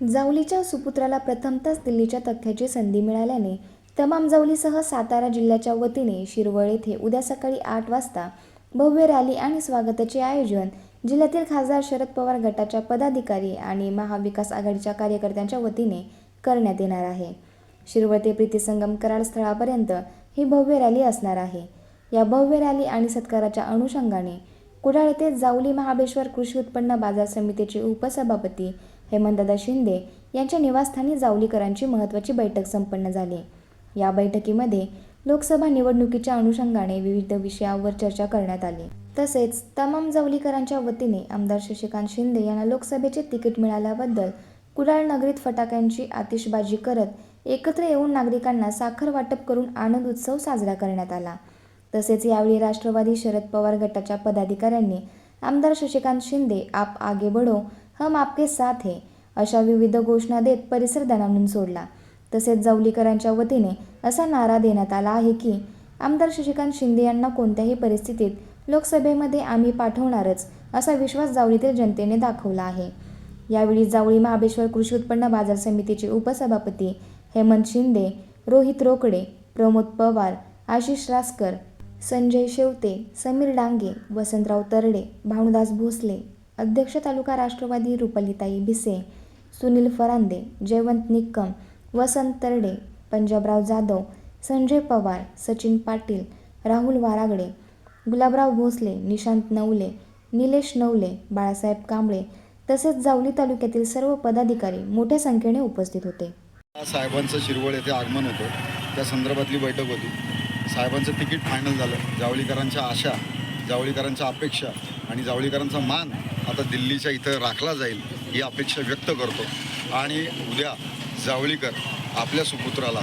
जावलीच्या सुपुत्राला प्रथमतच दिल्लीच्या तख्याची संधी मिळाल्याने तमाम जावलीसह सातारा जिल्ह्याच्या वतीने शिरवळ येथे उद्या सकाळी आठ वाजता भव्य रॅली आणि स्वागताचे आयोजन जिल्ह्यातील खासदार शरद पवार गटाच्या पदाधिकारी आणि महाविकास आघाडीच्या कार्यकर्त्यांच्या वतीने करण्यात येणार आहे. शिरवळ ते प्रीतीसंगम कराड स्थळापर्यंत ही भव्य रॅली असणार आहे. या भव्य रॅली आणि सत्काराच्या अनुषंगाने कुडाळ येथे जावली महाबळेश्वर कृषी उत्पन्न बाजार समितीचे उपसभापती हेमंतदा शिंदे यांच्या निवासस्थानी जावलीकरांची महत्त्वाची बैठक संपन्न झाली. या बैठकीमध्ये लोकसभा निवडणुकीच्या अनुषंगाने विविध विषयावर चर्चा करण्यात आली. तसेच तमाम जावलीकरांच्या वतीने आमदार शशिकांत शिंदे यांना लोकसभेचे तिकीट मिळाल्याबद्दल कुडाळ नगरीत फटाक्यांची आतिषबाजी करत एकत्र येऊन नागरिकांना साखर वाटप करून आनंद उत्सव साजरा करण्यात आला. तसेच यावेळी राष्ट्रवादी शरद पवार गटाच्या पदाधिकाऱ्यांनी आमदार शशिकांत शिंदे आप आगे बढो हम आपके साथ है. अशा विविध घोषणा देत परिसर दणाणून सोडला. तसेच जावलीकरांच्या वतीने असा नारा देण्यात आला आहे की आमदार शशिकांत शिंदे यांना कोणत्याही परिस्थितीत लोकसभेमध्ये आम्ही पाठवणारच असा विश्वास जावळीतील जनतेने दाखवला आहे. यावेळी जावळी महाबेश्वर कृषी उत्पन्न बाजार समितीचे उपसभापती हेमंत शिंदे रोहित रोकडे प्रमोद पवार आशिष रासकर संजय शेवते समीर डांगे वसंतराव तरडे भानुदास भोसले अध्यक्ष तालुका राष्ट्रवादी रुपलिताई भिसे सुनील फरांदे जयवंत निक्कम वसंत तरडे पंजाबराव जाधव संजय पवार सचिन पाटील राहुल वारागडे गुलाबराव भोसले निशांत नवले निलेश नवले बाळासाहेब कांबळे तसेच जावली तालुक्यातील सर्व पदाधिकारी मोठ्या संख्येने उपस्थित होते. साहेबांचं शिरवळ येथे आगमन होतं. त्या संदर्भातली बैठक होती. साहेबांचं तिकीट फायनल झालं. जावळीकरांच्या आशा जावळीकरांच्या अपेक्षा आणि जावळीकरांचा मान आता दिल्लीच्या इथं राखला जाईल ही अपेक्षा व्यक्त करतो. आणि उद्या जावळीकर आपल्या सुपुत्राला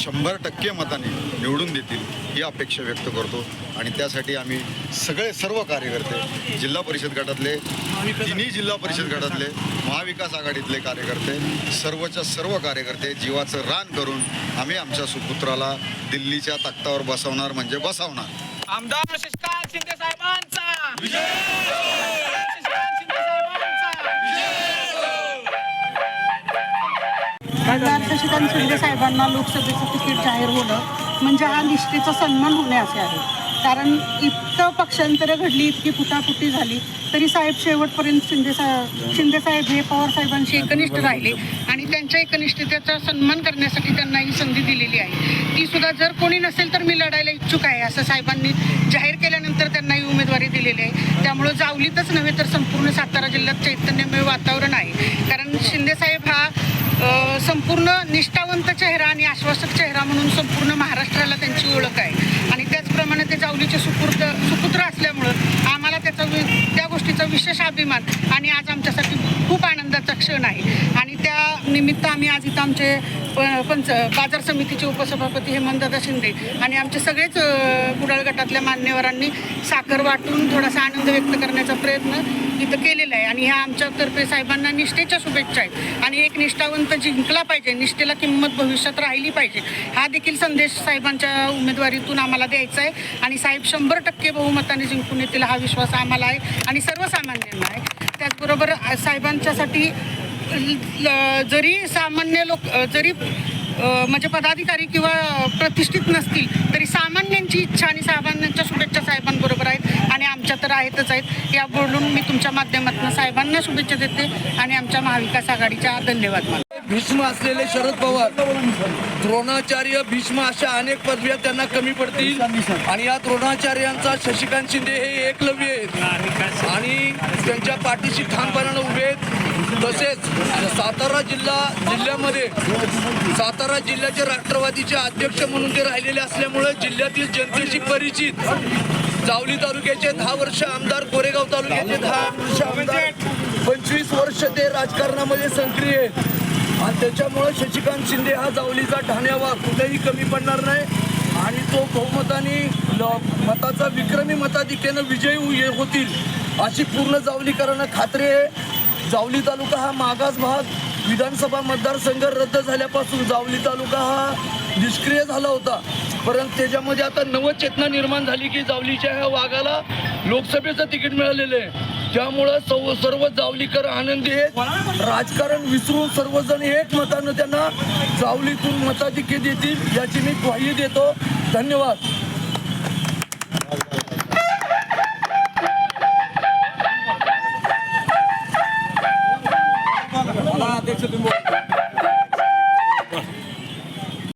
शंभर टक्के मताने निवडून देतील ही अपेक्षा व्यक्त करतो. आणि त्यासाठी आम्ही सगळे सर्व कार्यकर्ते जिल्हा परिषद गटातले तिन्ही जिल्हा परिषद गटातले महाविकास आघाडीतले कार्यकर्ते सर्वच्या सर्व कार्यकर्ते जीवाचं रान करून आम्ही आमच्या सुपुत्राला दिल्लीच्या तख्तावर बसवणार म्हणजे बसवणार. आमदार शशिकांत शिंदे साहेबांचा. साहेबांचा शिंदे साहेबांना लोकसभेचं तिकीट जाहीर होणं म्हणजे हा निष्ठेचा सन्मान होणे असे आहे. कारण इतकं पक्षांतरं घडली इतकी फुटाफुटी झाली तरी साहेब शेवटपर्यंत शिंदे साहेब शिंदे साहेब हे पवार साहेबांशी एकनिष्ठ राहिले आणि त्यांच्या एकनिष्ठतेचा सन्मान करण्यासाठी त्यांना ही संधी दिलेली आहे. ती सुद्धा जर कोणी नसेल तर मी लढायला इच्छुक आहे असं साहेबांनी जाहीर केल्यानंतर त्यांना ही उमेदवारी दिलेली आहे. त्यामुळं जावलीतच नव्हे तर संपूर्ण सातारा जिल्ह्यात चैतन्यमय वातावरण आहे कारण शिंदे साहेब हा अ, संपूर्ण निष्ठावंत चेहरा आणि आश्वासक चेहरा म्हणून संपूर्ण महाराष्ट्राला त्यांची ओळख आहे. आणि त्याचप्रमाणे ते जावलीचे सुपुत्र सुपुत्र असल्यामुळं आम्हाला त्याचा वि- त्या गोष्टीचा विशेष अभिमान आणि आज आमच्यासाठी खूप आनंदाचा क्षण आहे आणि त्या निमित्त आम्ही आज इथं आमचे प- पंच बाजार समितीचे उपसभापती हेमंतदादा शिंदे आणि आमचे सगळेच कुडाळ गटातल्या मान्यवरांनी साखर वाटून थोडासा आनंद व्यक्त करण्याचा प्रयत्न इथं केलेला आहे. आणि ह्या आमच्यातर्फे साहेबांना निष्ठेच्या शुभेच्छा आहेत. आणि एक निष्ठावंत जिंकला पाहिजे निष्ठेला किंमत भविष्यात राहिली पाहिजे हा देखील संदेश साहेबांच्या उमेदवारीतून आम्हाला द्यायचा आहे. आणि साहेब शंभर टक्के बहुमताने जिंकून येतील हा विश्वास आम्हाला आहे. आणि सर्वसामान्यांना आहे. त्याचबरोबर साहेबांच्यासाठी जरी सामान्य लोक जरी म्हणजे पदाधिकारी किंवा प्रतिष्ठित नसतील तरी सामान्यांची इच्छा आणि सामान्यांच्या शुभेच्छा साहेबांबरोबर आहेत आणि आमच्या तर आहेतच आहेत. या बोलून मी तुमच्या माध्यमातून साहेबांना शुभेच्छा देते आणि आमच्या महाविकास आघाडीच्या धन्यवाद मानते. भीष्म असलेले शरद पवार द्रोणाचार्य भीष्म अशा अनेक पदव्या त्यांना कमी पडतील. आणि या द्रोणाचार्यांचा शशिकांत शिंदे हे एकलव्य आहेत. आणि त्यांच्या पाठीशी ठामपणानं उभे आहेत. तसेच सातारा जिल्हा जिल्ह्यामध्ये सातारा जिल्ह्याचे राष्ट्रवादीचे अध्यक्ष म्हणून ते राहिलेले असल्यामुळे जिल्ह्यातील जनतेशी परिचित जावली तालुक्याचे दहा वर्ष आमदार कोरेगाव तालुक्याचे दहा वर्ष आमदार पंचवीस वर्ष ते राजकारणामध्ये सक्रिय आणि त्याच्यामुळे शशिकांत शिंदे हा जावलीचा ठाण्यावा कुठेही कमी पडणार नाही. आणि तो बहुमताने मताचा विक्रमी मताधिक्यानं विजयी होतील अशी पूर्ण जावलीकरांना खात्री आहे. जावली तालुका हा मागास भाग. विधानसभा मतदारसंघ रद्द झाल्यापासून जावली तालुका हा निष्क्रिय झाला होता. परंतु त्याच्यामध्ये आता नवचेतना निर्माण झाली की जावलीच्या ह्या वाघाला लोकसभेचं तिकीट मिळालेलं आहे. त्यामुळं सर्व सर्व जावलीकर आनंदी आहेत. राजकारण विसरून सर्वजण एक मतानं त्यांना जावलीतून मताधिक्य देतील याची मी ग्वाही देतो. धन्यवाद.